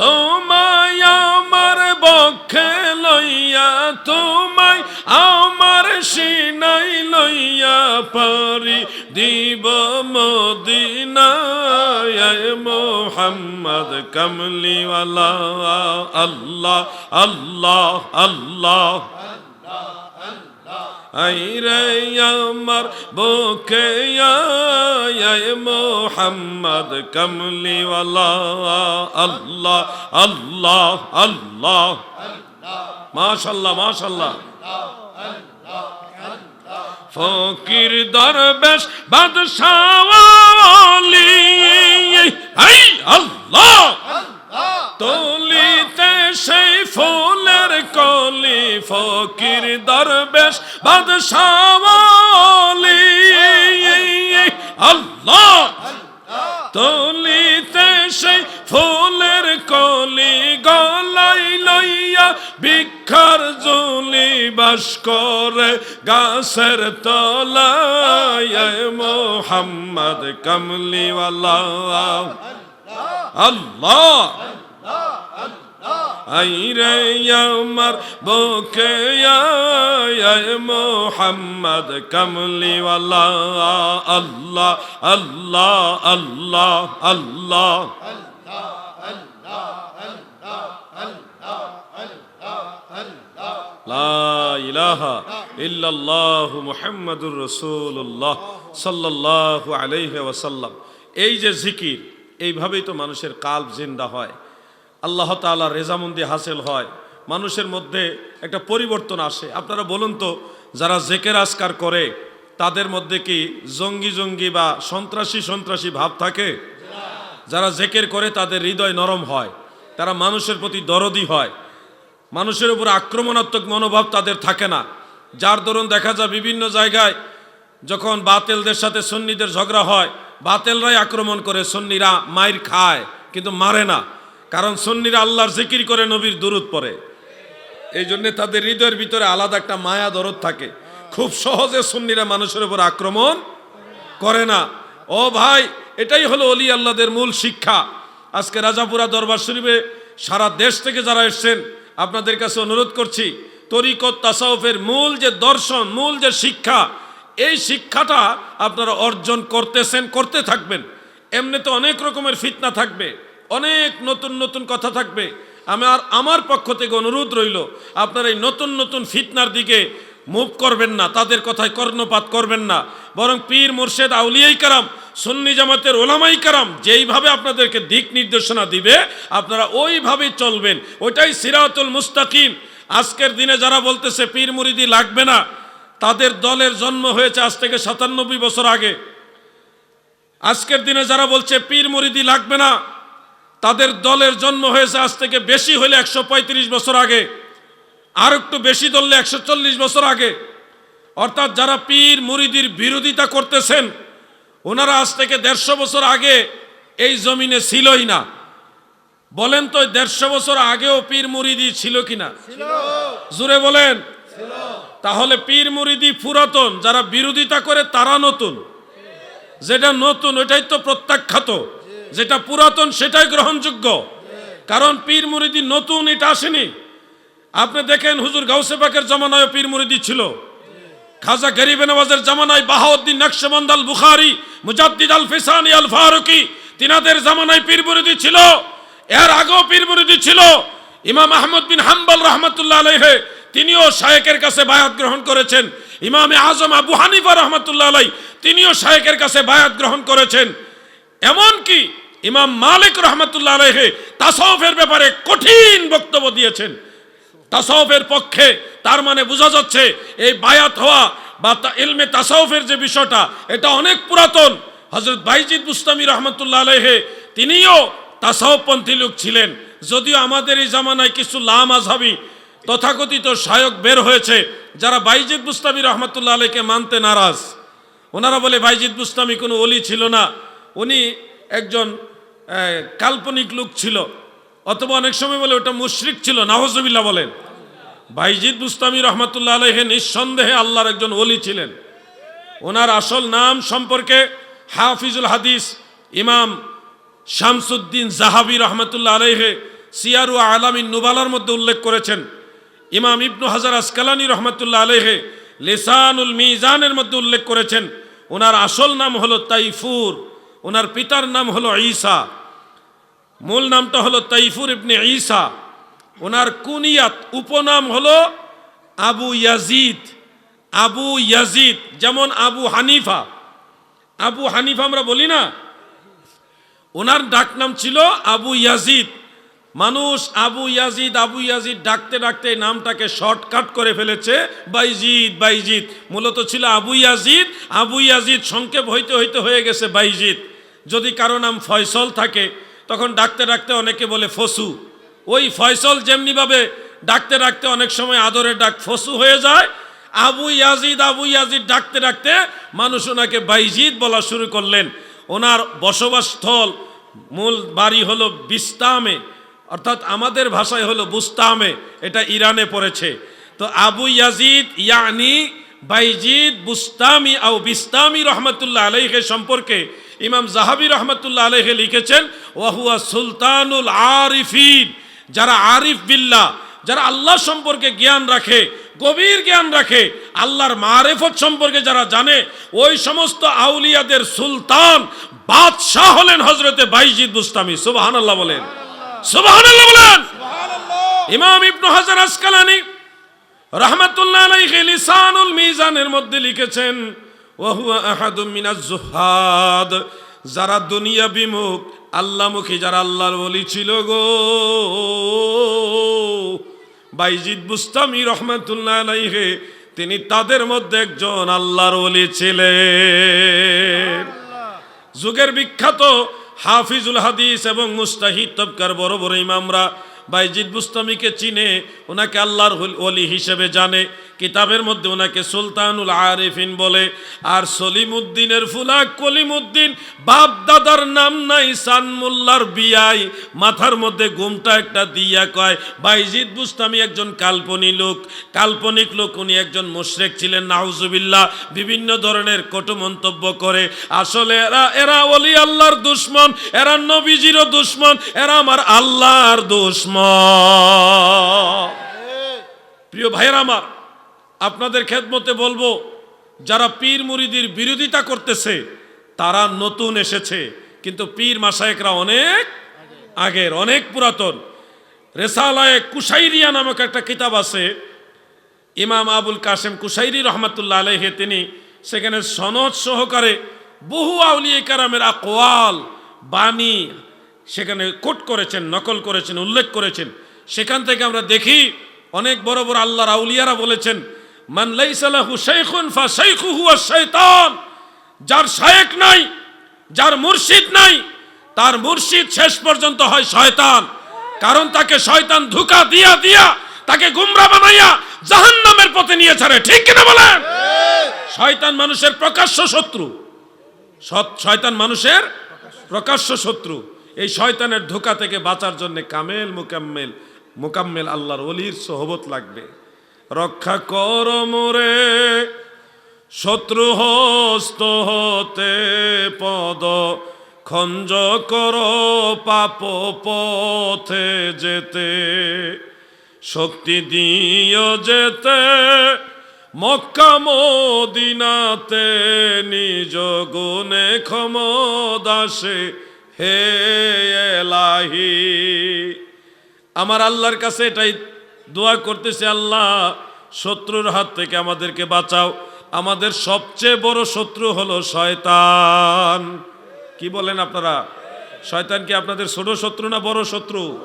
তোমায় আমার বক্ষে লইয়া, তোমায় আমার সিনাই লইয়া পারি দিব মদিনায়। মোহাম্মদ কমলিওয়ালা, আল্লাহ আল্লাহ আল্লাহ। আইরে আমার বুকে আয় মোহাম্মদ কমলিওয়ালা আল্লাহ আল্লাহ আল্লাহ। মাশাল্লাহ মাশাল্লাহ। ফকির দরবেশ বাদশাওয়ালি আই আল্লাহ। তলিতে সেই ফুলের কলি, ফকির দরবেশ বাদশাওয়ালি আল্লাহ! তলিতে সেই ফুলের কলি গলাই লইয়া ভিক্ষার জুলি বাস করে গাছের তলায়। মোহাম্মদ কমলিওয়ালা। আল্লাহ! আইরে আমার বুকে মোহাম্মদ কমলিওয়ালা, আল্লাহ আল্লাহ আল্লাহ আল্লাহ। ইল্লাল্লাহু আলাইহি এই যে জিকির, এইভাবেই তো মানুষের কাল্ব জিন্দা হয়। আল্লাহ তাআলা রেজামন্দি হাসিল হয়। মানুষের মধ্যে একটা পরিবর্তন আসে। আপনারা বলুন তো, যারা জেকের আসকার করে, তাদের মধ্যে কি জঙ্গি জঙ্গি বা সন্ত্রাসী সন্ত্রাসী ভাব থাকে? যারা জেকের করে, তাদের হৃদয় নরম হয়। তারা মানুষের প্রতি দরদি হয়। মানুষের উপর আক্রমণাত্মক মনোভাব তাদের থাকে না। যার দরুন দেখা যায়, বিভিন্ন জায়গায় যখন বাতেলদের সাথে সন্নিদের ঝগড়া হয়, বাতেলরাই আক্রমণ করে, সন্নিরা মায়ের খায়, কিন্তু মারে না। কারণ সন্নিরা আল্লাহর জিকির করে, নবীর দূরত পড়ে। এই জন্যে তাদের হৃদয়ের ভিতরে আলাদা একটা মায়া দরদ থাকে। খুব সহজে সন্নিরা মানুষের উপর আক্রমণ করে না। ও ভাই, এটাই হলো অলি আল্লাহদের মূল শিক্ষা। আজকে রাজাপুরা দরবার শরীফে সারা দেশ থেকে যারা এসছেন, আপনাদের কাছে অনুরোধ করছি, তরিকত তাসাউফের মূল যে দর্শন, মূল যে শিক্ষা, এই শিক্ষাটা আপনারা অর্জন করতেছেন, করতে থাকবেন। এমনি তো অনেক রকমের ফিতনা থাকবে। অনেক নতুন নতুন কথা থাকবে। আমার আমার পক্ষ থেকে অনুরোধ রইল, আপনারা এই নতুন নতুন ফিতনার দিকে মুভ করবেন না, তাদের কথায় কর্ণপাত করবেন না। বরং পীর মুর্শেদ আউলিয়াই কারাম, সুন্নি জামাতের ওলামাই কারাম যেইভাবে আপনাদেরকে দিক নির্দেশনা দিবে, আপনারা ওইভাবেই চলবেন। ওইটাই সিরাতুল মুস্তাকিম। আজকের দিনে যারা বলতেছে পীর মুরিদি লাগবে না, তাদের দলের জন্ম হয়েছে আজ থেকে সাতানব্বই বছর আগে। আজকের দিনে যারা বলছে পীর মুরিদি লাগবে না তাদের দলের জন্ম হয়েছে আজ থেকে বেশি হলে একশো পঁয়ত্রিশ বছর আগে। আর একটু বেশি ধরলে একশো চল্লিশ বছর আগে। অর্থাৎ যারা পীর মুরিদির বিরোধিতা করতেছেন ওনারা আজ থেকে দেড়শো বছর আগে এই জমিনে ছিলই না। বলেন তো দেড়শো বছর আগেও পীর মুরিদি ছিল কিনা? জুড়ে বলেন। তাহলে পীর মুরিদি পুরাতন যারা বিরোধিতা করে তারা নতুন। যেটা নতুন ওইটাই তো প্রত্যাখ্যাত। যেটা পুরাতন সেটাই গ্রহণযোগ্য। কারণ পীর মুরিদি নতুন, এটা আসেনি। আপনি দেখেন হুজুর গাউসে পাকের জমানায় পীর মুরিদি ছিল। খাজা গরিবে নওয়াজের জামানায় বাহাউদ্দিন নকশবন্দ আল বুখারি, মুজাদ্দিদ আল ফিসানি আল ফারুকি, তিনাদের জামানায় পীর মুরিদি ছিল। এর আগেও পীর মুরিদি ছিল। ইমাম আহমদ বিন হাম্বল রহমতুল্লাহ আলাইহে, তিনিও শায়েকের কাছে বায়াত গ্রহণ করেছেন। ইমামে আজম আবু হানিফা রহমতুল্লাহ আলাই তিনিও শায়েকের কাছে বায়াত গ্রহণ করেছেন। এমনকি ইমাম মালিক রহমতুল্লাহ আলাইহে তাসাউফের ব্যাপারে কঠিন বক্তব্য দিয়েছেন। তাসাউফের পক্ষে তার মানে বোঝা যাচ্ছে এই বায়াত হওয়া বা ইলমে তাসাউফের যে বিষয়টা, এটা অনেক পুরাতন। হজরত বাইজিদ মুস্তামি রহমতুল্লাহ আলহে তিনিও তাসাউপন্থী লোক ছিলেন। যদিও আমাদের এই জামানায় কিছু লাম আজহাবি তথাকথিত শায়ক বের হয়েছে, যারা বাইজিদ মুস্তামি রহমতুল্লাহ আলহকে মানতে নারাজ। ওনারা বলে, বাইজিদ মুস্তামি কোনো অলি ছিল না। উনি একজন কাল্পনিক লোক ছিল। অথবা অনেক সময় বলে ওটা মুশরিক ছিল নাহজবিল্লা বলেন। বাইজিদ মুস্তামি রহমতুল্লাহ আলহে নিঃসন্দেহে আল্লাহর একজন ওলি ছিলেন। ওনার আসল নাম সম্পর্কে হাফিজুল হাদিস ইমাম শামসুদ্দিন জাহাবি রহমতুল্লাহ আলহে সিয়ারু আলামিন নুবালার মধ্যে উল্লেখ করেছেন। ইমাম ইবনু হাজার আসকালানি রহমতুল্লাহ আলেহে লিসানুল মিজানের মধ্যে উল্লেখ করেছেন। ওনার আসল নাম হলো তাইফুর। ওনার পিতার নাম হলো ঈসা। মূল নামটা হলো তাইফুর ইবনে ঈসা। ওনার কুনিয়াত উপনাম হলো আবু ইয়াজিদ। আবু ইয়াজিদ, যেমন আবু হানিফা। আবু হানিফা আমরা বলি না? ওনার ডাক নাম ছিল আবু ইয়াজিদ। মানুষ আবু ইয়াজিদ আবু ইয়াজিদ ডাকতে ডাকতে নামটাকে শর্টকাট করে ফেলেছে, বাইজিদ বাইজিদ। মূলত ছিল আবু ইয়াজিদ আবু ইয়াজিদ সংক্ষেপ হইতে হইতে হয়ে গেছে বাইজিদ। যদি কারও নাম ফয়সল থাকে, তখন ডাকতে ডাকতে অনেকে বলে ফসু। ওই ফয়সল যেমনিভাবে ডাকতে ডাকতে অনেক সময় আদরের ডাক ফসু হয়ে যায়, আবু ইয়াজিদ আবু ইয়াজিদ ডাকতে ডাকতে মানুষ ওনাকে বাইজিদ বলা শুরু করলেন। ওনার বসবাসস্থল মূল বাড়ি হলো বিস্তামে, অর্থাৎ আমাদের ভাষায় হলো বুস্তামে, এটা ইরানে পড়েছে। তো আবু ইয়াজিদ, ইয়ানি, বাইজিদ, বুস্তামি আউ বিস্তামি রহমতুল্লাহ আলাইহে সম্পর্কে ইমাম জাহাবি রহমতুল্লাহ আলাইহে লিখেছেন ওয়াহুয়া সুলতানুল আরিফিন যারা আরিফ বিল্লাহ যারা আল্লাহ সম্পর্কে জ্ঞান রাখে গভীর জ্ঞান রাখে আল্লাহর মারেফত সম্পর্কে যারা জানে ওই সমস্ত আউলিয়াদের সুলতান বাদশাহ হলেন হজরতে বাইজিদ বুস্তামি। সুবাহান আল্লাহ বলেন। সুবাহান আল্লাহ বলেন। ইমাম ইবনু হাজার আসকালানি রহমতুল্লাহ আলাইহি লিসানুল মিজানের মধ্যে লিখেছেন জুহাদ। যারা দুনিয়া বিমুখ আল্লাহমুখী যারা আল্লাহর বলি ছিল গো। বাইজিদ বুস্তামি রহমতুল্লাহ আলাইহি, তিনি তাদের মধ্যে একজন আল্লাহর ওলি ছিলেন। যুগের বিখ্যাত হাফিজুল হাদিস এবং মুস্তাহিদ তবকার বড় বড় ইমামরা বাইজিদ বুস্তামিকে চিনে, ওনাকে আল্লাহর ওলি হিসেবে জানে। কিতাবের মধ্যে ওনাকে সুলতানুল আরিফিন বলে আর সলিমুদ্দিনের ফুলা কলিমুদ্দিন বাপ দাদার নাম নাই সানমুল্লার বিয়াই। মাথার মধ্যে ঘুমটা একটা দিয়া কয় বাইজিদ বুস্তামি একজন কাল্পনিক লোক কাল্পনিক লোক উনি একজন মুশরেক ছিলেন নাউজুবিল্লাহ বিভিন্ন ধরনের কটু মন্তব্য করে আসলে এরা এরা অলি আল্লাহর দুশ্মন এরা নবীজিরও দুশ্মন এরা আমার আল্লাহর দুশ্মন। প্রিয় ভাইয়ের আমার আপনাদের খেদমতে বলব, যারা পীর মুরিদির বিরোধিতা করতেছে, তারা নতুন এসেছে। কিন্তু পীর মাসায়েকরা অনেক আগের, অনেক পুরাতন। রেসালায় কুশাইরিয়া নামক একটা কিতাব আছে। ইমাম আবুল কাসেম কুশাইরি রহমতুল্লাহ আলহে তিনি সেখানে সনদ সহকারে বহু আউলিয়া কারামের আকোয়াল বাণী সেখানে কোট করেছেন, নকল করেছেন, উল্লেখ করেছেন। সেখান থেকে আমরা দেখি, অনেক বড় বড় আল্লাহর আউলিয়ারা বলেছেন মান লাইসালাহু শাইখুন ফা শাইখুহু আশ-শাইতান যার শায়েক নাই, যার মুর্শিদ নাই, তার মুর্শিদ শেষ পর্যন্ত হয় শয়তান। কারণ তাকে শয়তান ধোঁকা দিয়া দিয়া, তাকে গুমরা বানাইয়া জাহান্নামের পথে নিয়ে ছাড়ে। ঠিক কিনা বলেন? শয়তান মানুষের প্রকাশ্য শত্রু। শয়তান মানুষের প্রকাশ্য শত্রু। এই শয়তানের ধোকা থেকে বাঁচার জন্য কামেল মুকাম্মেল মুকাম্মেল আল্লাহর অলির সোহবত লাগবে। রক্ষা কর মোরে শত্রু হস্ত হতে পদ, খঞ্জ কর পাপ পথে যেতে, শক্তি দিও যেতে, মক্কা মদিনাতে নিজ গুণে ক্ষমদাসে, হে এলাহি। আমার আল্লাহর কাছে এটাই দোয়া করতেছে, আল্লাহ, শত্রুর হাত থেকে আমাদেরকে বাঁচাও। আমাদের সবচেয়ে বড় শত্রু হলো শয়তান। কি বলেন আপনারা? শয়তান কি আপনাদের ছোট শত্রু না বড় শত্রু?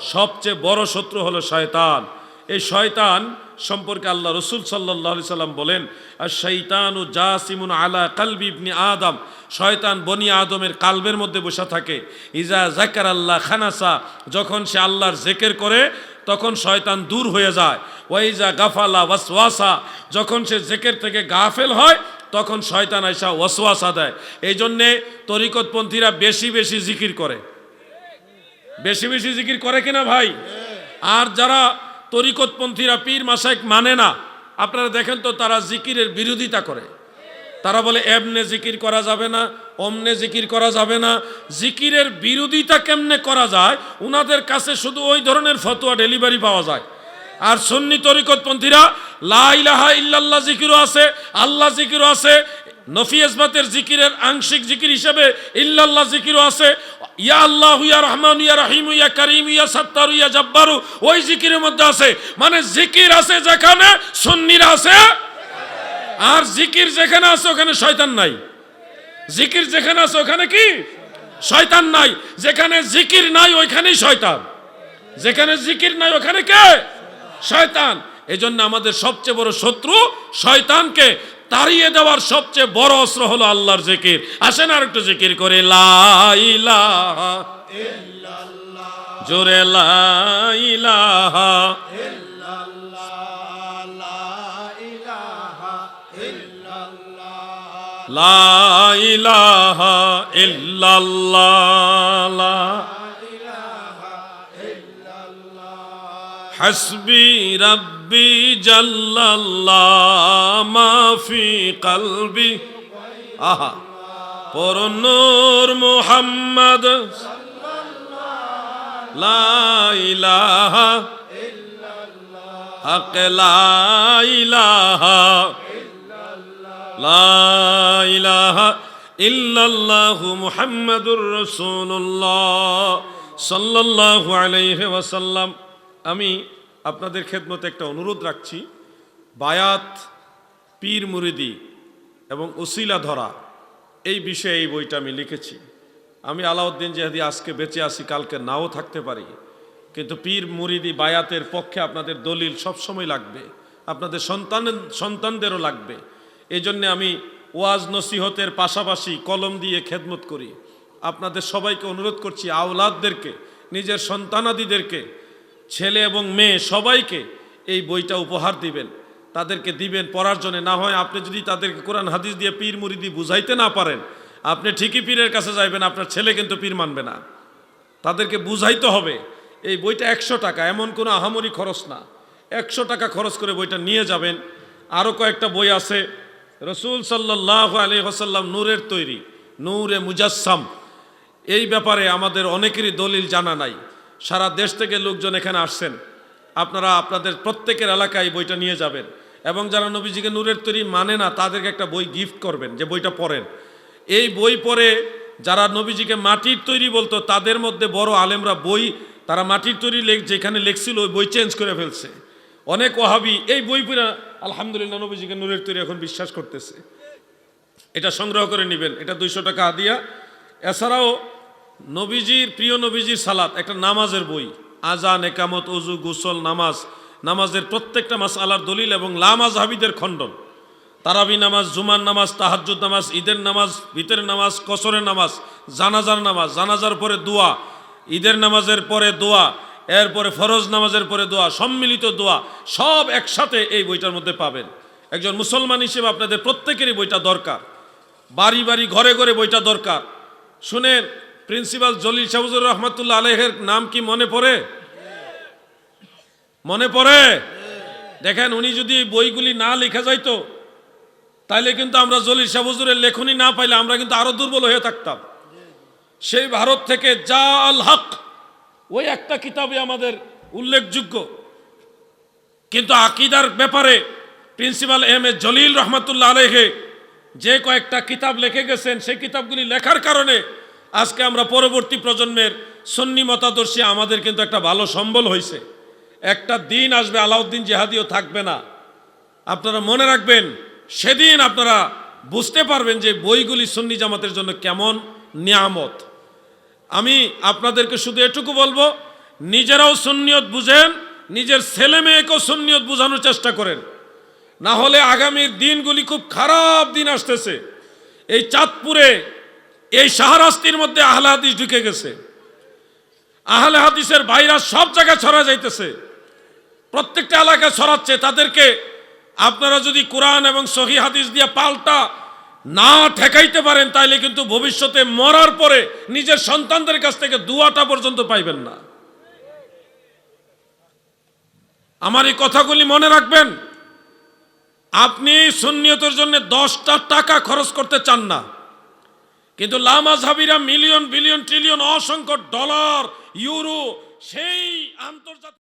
সবচেয়ে বড় শত্রু হলো শয়তান। এই শয়তান সম্পর্কে আল্লাহ রসুল সাল্লাহ সাল্লাম বলেন আর শৈতান ও জাসিমুন আলা কালবি ইবনি আদম। শয়তান বনি আদমের কালবের মধ্যে বসে থাকে। ইজা জাকার আল্লাহ খানাসা। যখন সে আল্লাহর জেকের করে তখন শয়তান দূর হয়ে যায়। ওয়াইজা গাফালা ওয়াসওয়াসা, যখন সে জেকের থেকে গাফেল হয়, তখন শয়তান আইসা ওয়াসওয়াসা দেয়। এই জন্যে তরিকতপন্থীরা বেশি বেশি জিকির করে। বেশি বেশি জিকির করে কিনা ভাই? আর যারা তরিকতপন্থীরা পীর মাসাইক মানে না, আপনারা দেখেন তো তারা জিকিরের বিরোধিতা করে। তারা বলে, এমনে জিকির করা যাবে না, অমনে জিকির করা যাবে না। জিকিরের বিরোধিতা কেমনে করা যায়? উনাদের কাছে শুধু ওই ধরনের ফতোয়া ডেলিভারি পাওয়া যায়। আর সুন্নি তরিকতপন্থীরা, লা ইলাহা ইল্লাল্লাহ জিকিরও আছে, আল্লাহ জিকিরও আছে, নফি ইসবাতের জিকিরের আংশিক জিকির হিসেবে ইল্লাল্লাহ জিকিরও আছে। ইয়া আল্লাহ, ইয়া রহমান, ইয়া রহিম, ইয়া করিম, ইয়া সত্তার, ইয়া জব্বারু, ওই জিকিরের মধ্যে আছে। মানে জিকির আছে যেখানে, সুন্নিরা আছে আর জিকির যেখানে আছে, ওখানে শয়তান নাই। জিকির যেখানে আছে, ওখানে কি? শয়তান নাই। যেখানে জিকির নাই, ওইখানেই শয়তান। যেখানে জিকির নাই, ওখানে কে? শয়তান। এজন্য আমাদের সবচেয়ে বড় শত্রু শয়তানকে তাড়িয়ে দেওয়ার সবচেয়ে বড় অস্ত্র হলো আল্লাহর জিকির। আসেন আর একটু জিকির করে লাইলা জোরে লাইলাহা ইল্লাল্লাহ। হাসবি রব্বি জাল্লাল্লাহ মা কলবি। আহা পরনুর মুহাম্মদ। লা ইলাহা হক লা ইলাহা লা ইলাহা ইল্লাল্লাহু ওয়াসাল্লাম। আমি আপনাদের খেদমতে একটা অনুরোধ রাখছি। বায়াত, পীর মুরিদি এবং উসিলা ধরা, এই বিষয়ে এই বইটা আমি লিখেছি। আমি আলাউদ্দিন জেহাদি আজকে বেঁচে আসি কালকে নাও থাকতে পারি। কিন্তু পীর মুরিদি বায়াতের পক্ষে আপনাদের দলিল সবসময় লাগবে। আপনাদের সন্তানের সন্তানদেরও লাগবে। এই জন্যে আমি ওয়াজ নসিহতের পাশাপাশি কলম দিয়ে খেদমত করি। আপনাদের সবাইকে অনুরোধ করছি, আওলাদদেরকে, নিজের সন্তানাদিদেরকে, ছেলে এবং মেয়ে সবাইকে এই বইটা উপহার দিবেন। তাদেরকে দিবেন পড়ার জন্য। না হয় আপনি যদি তাদেরকে কোরআন হাদিস দিয়ে পীর মুরিদি বুঝাইতে না পারেন, আপনি ঠিকই পীরের কাছে যাইবেন, আপনার ছেলে কিন্তু পীর মানবে না। তাদেরকে বুঝাইতে হবে, এই বইটা একশো টাকা, এমন কোনো আহামরি খরচ না। একশো টাকা খরচ করে বইটা নিয়ে যাবেন। আরও কয়েকটা বই আছে রসুল সাল্লাহ আলী হাসাল্লাম নূরের তৈরি, নূরে মুজাসসাম। এই ব্যাপারে আমাদের অনেকেরই দলিল জানা নাই। সারা দেশ থেকে লোকজন এখানে আসছেন। আপনারা আপনাদের প্রত্যেকের এলাকায় বইটা নিয়ে যাবেন। এবং যারা নবীজিকে নূরের তৈরি মানে না, তাদেরকে একটা বই গিফট করবেন যে বইটা পড়েন। এই বই পড়ে যারা নবীজিকে মাটির তৈরি বলতো, তাদের মধ্যে বড় আলেমরা বই তারা মাটির তৈরি লেখ যেখানে লেখছিল, ওই বই চেঞ্জ করে ফেলছে। অনেক ওহাবি এই বই পড়ে আলহামদুলিল্লাহ নবীজিকে নূরের তৈরি এখন বিশ্বাস করতেছে। এটা সংগ্রহ করে নেবেন, এটা দুইশো টাকা আদিয়া এছাড়াও নবীজির, প্রিয় নবীজির সালাত, একটা নামাজের বই। আজান, একামত অজু গুসল, নামাজ, নামাজের প্রত্যেকটা মাস আলার দলিল এবং লামাজ হাবিদের খণ্ডন। তারাবি নামাজ, জুমার নামাজ, তাহাজ্জুদ নামাজ, ঈদের নামাজ ভিতরের নামাজ, কসরের নামাজ, জানাজার নামাজ, জানাজার পরে দোয়া, ঈদের নামাজের পরে দোয়া এরপরে ফরজ নামাজের পরে দোয়া, সম্মিলিত দোয়া, সব একসাথে এই বইটার মধ্যে পাবেন। একজন মুসলমান হিসেবে আপনাদের প্রত্যেকেরই বইটা দরকার। বাড়ি বাড়ি, ঘরে ঘরে বইটা দরকার। শুনেন, প্রিন্সিপাল জলিল শাহুজুর রহমতুল্লাহ আলহের নাম কি মনে পড়ে? মনে পড়ে? দেখেন, উনি যদি বইগুলি না লেখা যাইতো, তাইলে কিন্তু আমরা জলিল শাহুজুরের লেখনী না পাইলে আমরা কিন্তু আরও দুর্বল হয়ে থাকতাম। সেই ভারত থেকে আল হক ওই একটা কিতাবে আমাদের উল্লেখযোগ্য। কিন্তু আকিদার ব্যাপারে প্রিন্সিপাল এম এ জলিল রহমতুল্লাহ আলহে যে কয়েকটা কিতাব লিখে গেছেন, সেই কিতাবগুলি লেখার কারণে আজকে আমরা পরবর্তী প্রজন্মের সন্নি মতাদর্শী আমাদের কিন্তু একটা ভালো সম্বল হয়েছে একটা দিন আসবে, আলাউদ্দিন জেহাদিও থাকবে না। আপনারা মনে রাখবেন, সেদিন আপনারা বুঝতে পারবেন যে বইগুলি সন্নি জামাতের জন্য কেমন নিয়ামত। আমি আপনাদেরকে শুধু এটুকু বলব, নিজেরাও সুন্নিয়ত বুঝেন, নিজের ছেলে মেয়েকেও সুন্নিয়ত বোঝানোর চেষ্টা করেন। না হলে আগামীর দিনগুলি খুব খারাপ দিন আসতেছে। এই চাঁদপুরে, এই শাহরাস্তির মধ্যে আহলে হাদিস ঢুকে গেছে। আহলে হাদিসের বাইরা সব জায়গায় ছড়া যাইতেছে। প্রত্যেকটা এলাকায় ছড়াচ্ছে। তাদেরকে আপনারা যদি কোরআন এবং সহি হাদিস দিয়ে পাল্টা না ঠেকাইতে পারেন, তাইলে কিন্তু ভবিষ্যতে মরার পরে নিজের সন্তানদের কাছ থেকে দুয়াটা পর্যন্ত পাইবেন না। আমার এই কথাগুলি মনে রাখবেন, আপনি সুন্নিয়তের জন্য দশটা টাকা খরচ করতে চান না, কিন্তু লামাজহাবিরা মিলিয়ন, বিলিয়ন, ট্রিলিয়ন, অসংখ্য ডলার, ইউরো, সেই আন্তর্জাতিক